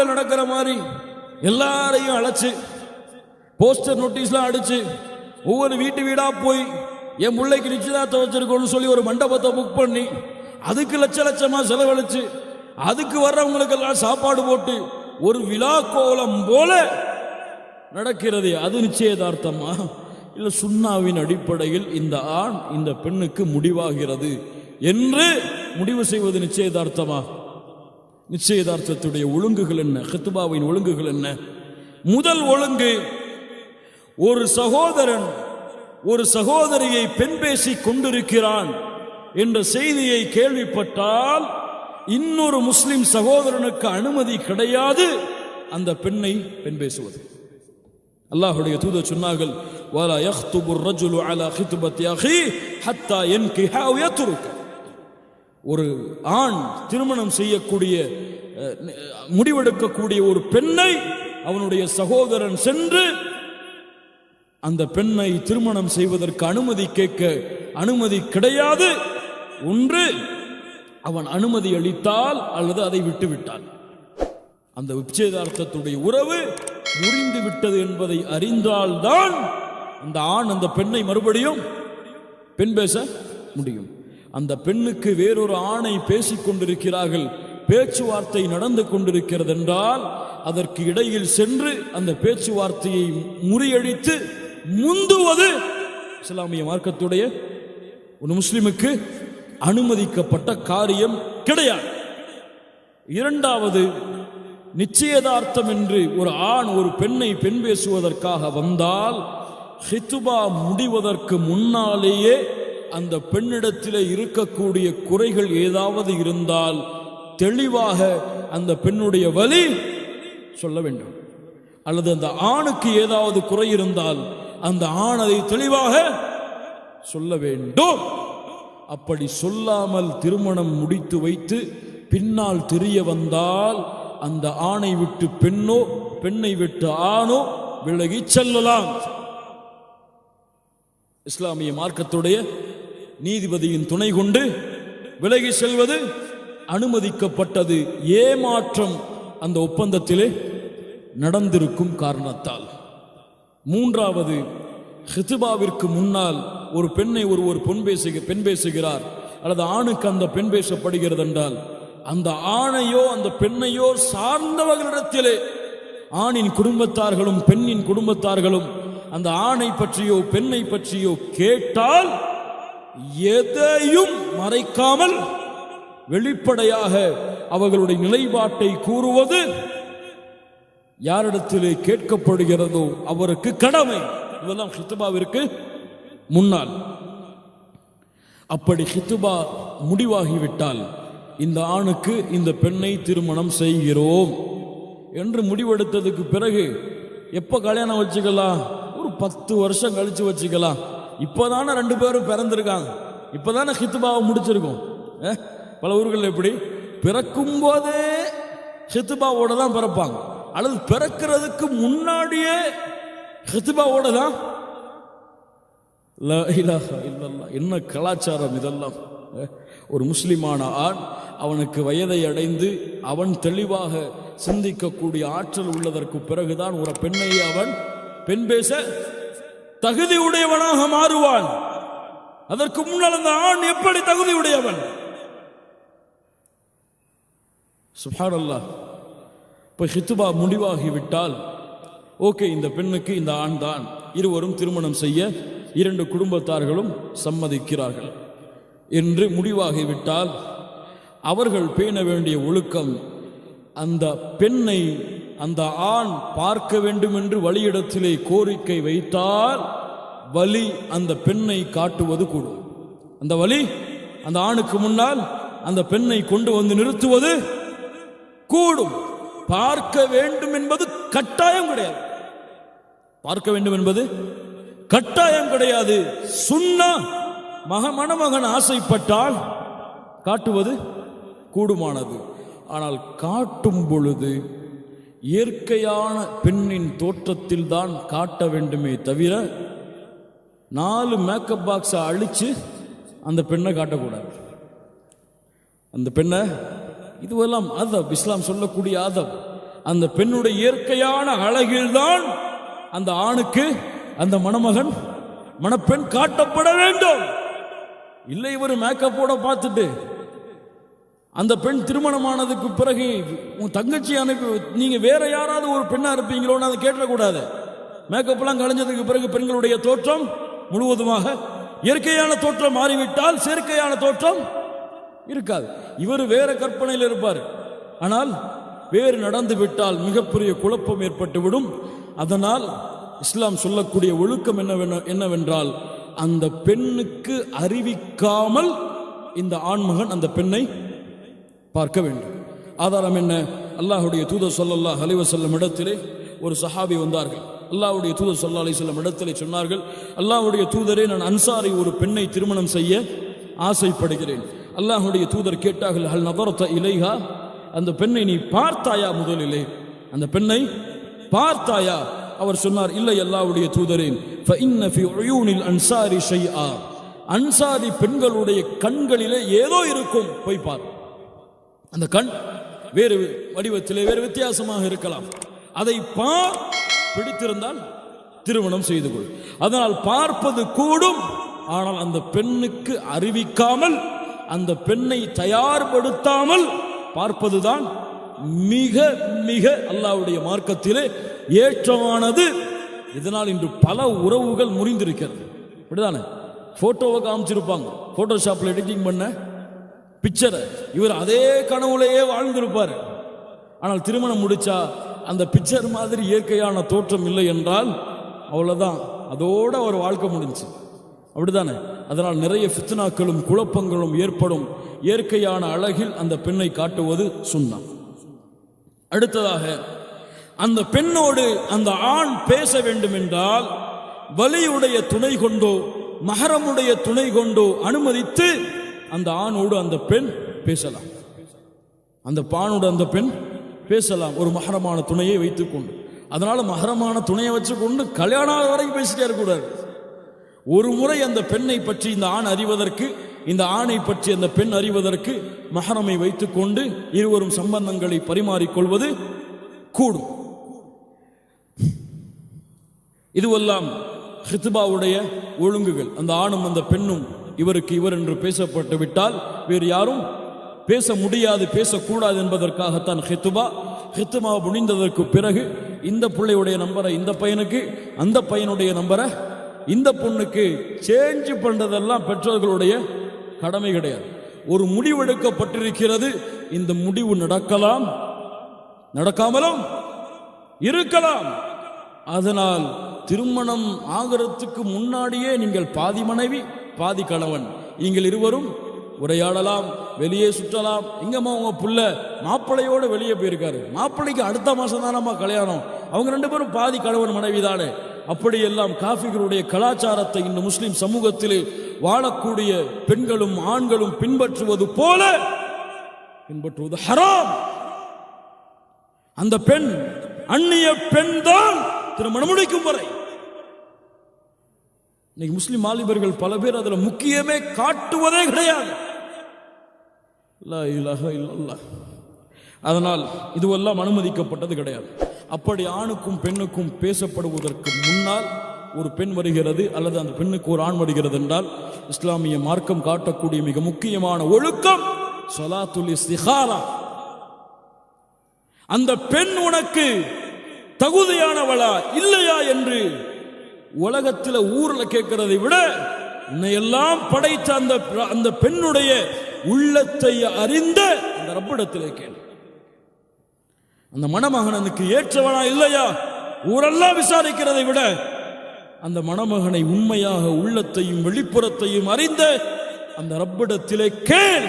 ஊர்களில் நடக்கிற மாதிரி எல்லாரையும் அழைச்சு போஸ்டர் நோட்டீஸ்லாம் அடிச்சு ஒவ்வொரு வீட்டு வீடா போய் என் பிள்ளைக்கு நிச்சயதார்த்தம் வச்சிருக்கோம்னு சொல்லி ஒரு மண்டபத்தை புக் பண்ணி அதுக்கு லட்ச லட்சமா செலவழிச்சு அதுக்கு வர்றவங்களுக்கெல்லாம் சாப்பாடு போட்டு ஒரு விழா கோலம் போல நடக்கிறது அது நிச்சயதார்த்தமா? இல்லை சுண்ணாவின் அடிப்படையில் இந்த ஆண் இந்த பெண்ணுக்கு முடிவாகிறது என்று முடிவு செய்வது நிச்சயதார்த்தமா? நிச்சயதார்த்தத்துடைய ஒழுங்குகள் என்ன? ஹத்துபாவின் ஒழுங்குகள் என்ன? முதல் ஒழுங்கு ஒரு சகோதரன் ஒரு சகோதரியை பெண் பேசி கொண்டிருக்கிறான் என்ற செய்தியை கேள்விப்பட்டால் இன்னொரு முஸ்லிம் சகோதரனுக்கு அனுமதி கிடையாது. அந்த பெண்ணை பெண் பேசுவது. அல்லாஹுடைய தூத சொன்னார்கள் வாலா யஹ்துபுர் ரஜுலு அலா ஹித்பத் யஹி ஹத்தா என் கிஹா உயத்துருக்கா ஒரு ஆண் திருமணம் செய்யக்கூடிய முடிவெடுக்கக்கூடிய ஒரு பெண்ணை அவனுடைய சகோதரன் சென்று அந்த பெண்ணை திருமணம் செய்வதற்கு அனுமதி கேட்க அனுமதி கிடையாது ஒன்று அவன் அனுமதி அளித்தால் அல்லது அதை விட்டுவிட்டான். அந்த உச்சேதார்த்தத்துடைய உறவு முறிந்து விட்டது என்பதை அறிந்தால்தான் அந்த ஆண் அந்த பெண்ணை மறுபடியும் பெண் பேச முடியும். அந்த பெண்ணுக்கு வேறொரு ஆணை பேசிக் கொண்டிருக்கிறார்கள். பேச்சுவார்த்தை நடந்து கொண்டிருக்கிறது என்றால் அதற்கு இடையில் சென்று அந்த பேச்சுவார்த்தையை முறியடித்து முந்துவது இஸ்லாமிய மார்க்கத்துடைய ஒரு முஸ்லிமுக்கு அனுமதிக்கப்பட்ட காரியம் கிடையாது. இரண்டாவது நிச்சயதார்த்தம் என்று ஒரு ஆண் ஒரு பெண்ணை பெண் பேசுவதற்காக வந்தால் ஹித்துபா முடிவதற்கு முன்னாலேயே அந்த பெண்ணிடத்திலே இருக்கக்கூடிய குறைகள் ஏதாவது இருந்தால் தெளிவாக அந்த பெண்ணுடைய வலி சொல்ல வேண்டும். அல்லது அந்த ஆணுக்கு ஏதாவது குறை இருந்தால் அந்த ஆண் அதை தெளிவாக சொல்ல வேண்டும். அப்படி சொல்லாமல் திருமணம் முடித்து வைத்து பின்னால் தெரிய வந்தால் அந்த ஆணை விட்டு பெண்ணோ பெண்ணை விட்டு ஆணோ விலகிச் செல்லலாம். இஸ்லாமிய மார்க்கத்துடைய நீதிபதியின் துணை கொண்டு விலகி செல்வது அனுமதிக்கப்பட்டது. ஏமாற்றம் அந்த ஒப்பந்தத்திலே நடந்திருக்கும் காரணத்தால். மூன்றாவது ஹிதுபாவிற்கு முன்னால் ஒரு பெண்ணை ஒரு ஒரு பெண் பேசுக பெண் பேசுகிறார். அல்லது ஆணுக்கு அந்த பெண் பேசப்படுகிறது என்றால் அந்த ஆணையோ அந்த பெண்ணையோ சார்ந்தவர்களிடத்திலே ஆணின் குடும்பத்தார்களும் பெண்ணின் குடும்பத்தார்களும் அந்த ஆணை பற்றியோ பெண்ணை பற்றியோ கேட்டால் எதையும் மறைக்காமல் வெளிப்படையாக அவர்களுடைய நிலைப்பாட்டை கூறுவது யாரிடத்திலே கேட்கப்படுகிறதோ அவருக்கு கடமை. இதெல்லாம் ஹித்துபாவிற்கு முன்னால். அப்படி ஹித்துபா முடிவாகிவிட்டால் இந்த ஆணுக்கு இந்த பெண்ணை திருமணம் செய்கிறோம் என்று முடிவெடுத்ததுக்கு பிறகு எப்போ கல்யாணம் வச்சுக்கலாம்? ஒரு பத்து வருஷம் கழிச்சு வச்சுக்கலாம். இப்போதானே ரெண்டு பேரும் பிறந்திருக்காங்க. இப்போதானே ஹித்துபாவை முடிச்சிருக்கோம். பல ஊர்கள் எப்படி? பிறக்கும் போதே ஹித்துபாவோட தான் பிறப்பாங்க. அல்லது பிறக்கிறதுக்கு முன்னாடியே ஹித்துபாவோட தான். என்ன கலாச்சாரம் இதெல்லாம்? ஒரு முஸ்லிமான ஆண் அவனுக்கு வயதை அடைந்து அவன் தெளிவாக சிந்திக்கக்கூடிய ஆற்றல் உள்ளதற்கு பிறகுதான் ஒரு பெண்ணை அவன் பெண் பேச தகுதி உடையவனாக மாறுவான். அதற்கு முன்னால் அந்த ஆண் எப்படி தகுதி உடையவன் சுப்ஹானல்லாஹ் இப்போ ஹித்துபா முடிவாகிவிட்டால் ஓகே இந்த பெண்ணுக்கு இந்த ஆண் தான். இருவரும் திருமணம் செய்ய இரண்டு குடும்பத்தார்களும் சம்மதிக்கிறார்கள். என்று முடிவாகிவிட்டால் அவர்கள் பேண வேண்டிய ஒழுக்கம் அந்த பெண்ணை அந்த ஆண் பார்க்க வேண்டும் என்று வழியிடத்திலே கோரிக்கை வைத்தால் வலி அந்த பெண்ணை காட்டுவது கூடும். அந்த வலி அந்த ஆணுக்கு முன்னால் அந்த பெண்ணை கொண்டு வந்து நிறுத்துவது கூடும். பார்க்க வேண்டும் என்பது கட்டாயம் கிடையாது. பார்க்க வேண்டும் என்பது கட்டாயம் கிடையாது. சுண்ணா மக மணமகன் ஆசைப்பட்டால் காட்டுவது கூடுமானது. ஆனால் காட்டும் பொழுது இயற்கையான பெண்ணின் தோற்றத்தில் தான் காட்ட வேண்டுமே தவிர நாலு மேக்கப் பாக்ஸை அழித்து அந்த பெண்ணை காட்டக்கூடாது. அந்த பெண்ணை இதுவெல்லாம் அதப் இஸ்லாம் சொல்லக்கூடிய அதப். அந்த பெண்ணுடைய இயற்கையான அழகில்தான் அந்த ஆணுக்கு அந்த மணமகன் மணப்பெண் காட்டப்பட வேண்டும். இல்லை இவர் மேக்கப்போட பார்த்துட்டு அந்த பெண் திருமணமானதுக்கு பிறகு உன் தங்கச்சி அனுப்பி நீங்க வேற யாராவது ஒரு பெண்ணா இருப்பீங்களோன்னு அதை கேட்டக்கூடாது. மேக்கப்லாம் கலைஞ்சதுக்கு பிறகு பெண்களுடைய தோற்றம் முழுவதுமாக இயற்கையான தோற்றம் மாறிவிட்டால் செயற்கையான தோற்றம் இருக்காது. இவர் வேற கற்பனையில் இருப்பார். ஆனால் வேறு நடந்து விட்டால் மிகப்பெரிய குழப்பம் ஏற்பட்டுவிடும். அதனால் இஸ்லாம் சொல்லக்கூடிய ஒழுக்கம் என்னவென்ன என்னவென்றால் அந்த பெண்ணுக்கு அறிவிக்காமல் இந்த ஆண்மகன் அந்த பெண்ணை பார்க்க வேண்டும். ஆதாரம் என்ன? அல்லாஹுடைய தூதர் சொல்லல்லா அலைஹி இடத்திலே ஒரு சஹாபி வந்தார்கள். அல்லாவுடைய தூதர் ஸல்லல்லாஹு அலைஹி வஸல்லம் இடத்திலே சொன்னார்கள் அல்லாவுடைய தூதரே நான் அன்சாரி ஒரு பெண்ணை திருமணம் செய்ய ஆசைப்படுகிறேன். அல்லாஹுடைய தூதர் கேட்டார்கள் ஹல் நபரத்த இலைஹா? அந்த பெண்ணை நீ பார்த்தாயா முதலிலே? அந்த பெண்ணை பார்த்தாயா? அவர் சொன்னார் இல்லை அல்லாவுடைய தூதரேன் அன்சாரி ஷைஆ. அன்சாரி பெண்களுடைய கண்களிலே ஏதோ இருக்கும் போய் பார். அந்த கண் வேறு வடிவத்திலே வேறு வித்தியாசமாக இருக்கலாம். அதை பார் பிடித்திருந்தால் திருமணம் செய்து கொள். அதனால் பார்ப்பது கூடும். ஆனால் அந்த பெண்ணுக்கு அறிவிக்காமல் அந்த பெண்ணை தயார்படுத்தாமல் பார்ப்பதுதான் மிக மிக அல்லாவுடைய மார்க்கத்திலே ஏற்றமானது. இதனால் இன்று பல உறவுகள் முறிந்திருக்கிறது. அப்படிதானே? போட்டோவை காமிச்சிருப்பாங்க. ஃபோட்டோஷாப்பில் எடிட்டிங் பண்ண பிக்சரை இவர் அதே கனவுலேயே வாழ்ந்திருப்பார். ஆனால் திருமணம் முடிச்சா அந்த பிக்சர் மாதிரி இயற்கையான தோற்றம் இல்லை என்றால் அவ்வளோதான் அதோடு அவர் வாழ்க்கை முடிஞ்சு. அப்படிதானே அதனால் நிறைய ஃபித்னாக்களும் குழப்பங்களும் ஏற்படும். இயற்கையான அழகில் அந்த பெண்ணை காட்டுவது சுண்ணம் அடுத்ததாக அந்த பெண்ணோடு அந்த ஆண் பேச வேண்டும் என்றால் வலியுடைய துணை கொண்டோ மகரமுடைய துணை கொண்டோ அனுமதித்து அந்த ஆணோடு அந்த பெண் பேசலாம். அந்த பானோடு அந்த பெண் பேசலாம். ஒரு மகரமான துணையை வைத்துக்கொண்டு. அதனால மகரமான துணையை வச்சுக்கொண்டு கல்யாணம் ஆகுற வரைக்கும் பேசிட்டே இருக்கக்கூடாது ஒரு முறை அந்த பெண்ணை பற்றி இந்த ஆண் அறிவதற்கு இந்த ஆணை பற்றி அந்த பெண் அறிவதற்கு மகரமை வைத்துக்கொண்டு இருவரும் சம்பந்தங்களை பரிமாறிக்கொள்வது கூடும். இதுவெல்லாம் ஹித்பாவுடைய ஒழுங்குகள். அந்த ஆணும் அந்த பெண்ணும் இவருக்கு இவர் என்று பேசப்பட்டு விட்டால் வேறு யாரும் பேச முடியாது பேசக்கூடாது என்பதற்காகத்தான் ஹித்துபா ஹித்துமா முடிந்ததற்கு பிறகு இந்த பிள்ளையுடைய நம்பரை இந்த பையனுக்கு அந்த பையனுடைய நம்பரை இந்த பொண்ணுக்கு சேஞ்ச் பண்ணுறதெல்லாம் பெற்றோர்களுடைய கடமை கிடையாது. ஒரு முடிவெடுக்கப்பட்டிருக்கிறது இந்த முடிவு நடக்கலாம் நடக்காமலும் இருக்கலாம். அதனால் திருமணம் ஆகிறதுக்கு முன்னாடியே நீங்கள் பாதி மனைவி பாதி கணவன். நீங்கள் இருவரும் உரையாடலாம் வெளியே சுற்றலாம். எங்கம்மா உங்க புள்ள? மாப்பிள்ளையோடு வெளியே போயிருக்காரு. மாப்பிள்ளைக்கு அடுத்த மாதம் தானம்மா கல்யாணம். அவங்க ரெண்டு பேரும் பாதி கணவன் மனைவி தானே. அப்படியெல்லாம் காஃபிகளுடைய கலாச்சாரத்தை இந்த முஸ்லிம் சமூகத்தில் வாழக்கூடிய பெண்களும் ஆண்களும் பின்பற்றுவது போல பின்பற்றுவது ஹராம். அந்த பெண் அந்நிய பெண் தான் திருமணம் முடிக்கும் வரை. இன்னைக்கு முஸ்லிம் வாலிபர்கள் பல பேர் அதுல முக்கியமே காட்டுவதே கிடையாது. அதனால் இதுவெல்லாம் அனுமதிக்கப்பட்டது கிடையாது. அப்படி ஆணுக்கும் பெண்ணுக்கும் பேசப்படுவதற்கு முன்னால் ஒரு பெண் வருகிறது அல்லது அந்த பெண்ணுக்கு ஒரு ஆண் வருகிறது என்றால் இஸ்லாமிய மார்க்கம் காட்டக்கூடிய மிக முக்கியமான ஒழுக்கம் சொலாத்துல் இஸ்திகாரா. அந்த பெண் உனக்கு தகுதியானவளா இல்லையா என்று உலகத்தில் ஊர்ல கேட்கிறதை விட எல்லாம் படைத்த அந்த அந்த பெண்ணுடைய உள்ளத்தை அறிந்த அந்த ரப்பிடத்திலே கேள். அந்த மணமகனனுக்கு ஏற்றவனா இல்லையா? ஊரெல்லாம் விசாரிக்கிறதை விட அந்த மணமகனை உண்மையாக உள்ளத்தையும் வெளிப்புறத்தையும் அறிந்த அந்த ரப்பிடத்திலே கேள்.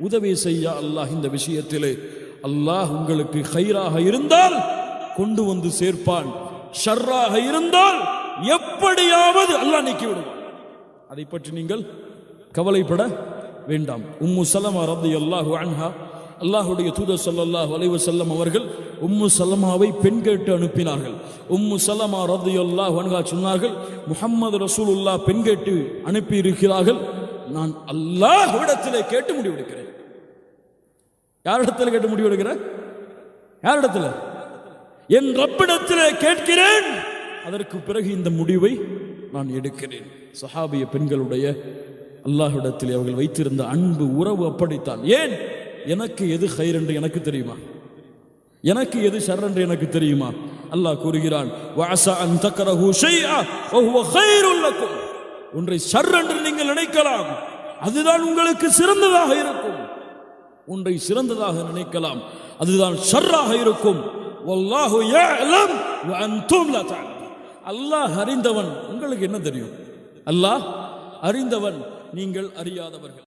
உதவி செய்ய அல்லாஹ் இந்த விஷயத்திலே அல்லாஹ் உங்களுக்கு ஹைராக இருந்தால் கொண்டு வந்து சேர்ப்பான். ஷர்ராக இருந்தால் எப்படியாவது அல்லாஹ் நீக்கிவிடுவான். அதை பற்றி நீங்கள் கவலைப்பட வேண்டாம். உம்மு சலமா ரத்து அல்லாஹு அன்ஹா அல்லாஹுடைய தூதர் ஸல்லல்லாஹு வலைவு செல்லம் அவர்கள் உம்மு சலமாவை பெண் கேட்டு அனுப்பினார்கள். உம்மு சலமா ரத்து அல்லாஹ் அன்ஹா சொன்னார்கள் முகமது ரசூலுல்லா பெண் கேட்டு அனுப்பி இருக்கிறார்கள் நான் அல்லாஹ்விடத்திலே கேட்டு முடிவெடுக்கிறேன். யாரிடத்தில் கேட்டு முடிவெடுக்கிறேன்? யாரிடத்தில்? என் ரப்பிடத்திலே கேட்கிறேன். அதற்கு பிறகு இந்த முடிவை நான் எடுக்கிறேன். சஹாபிய பெண்களுடைய அல்லாஹிடத்தில் அவர்கள் வைத்திருந்த அன்பு உறவு அப்படித்தான். ஏன்? எனக்கு எது ஹைர் என்று எனக்கு தெரியுமா? எனக்கு எது ஷர் என்று எனக்கு தெரியுமா? அல்லாஹ் கூறுகிறான் ஒன்றை ஷர் என்று நீங்கள் நினைக்கலாம். அதுதான் உங்களுக்கு சிறந்ததாக இருக்கும். ஒன்றை சிறந்ததாக நினைக்கலாம். அதுதான் ஷர்ராக இருக்கும். அல்லாஹ் அறிந்தவன். உங்களுக்கு என்ன தெரியும்? அல்லாஹ் அறிந்தவன். நீங்கள் அறியாதவர்கள்.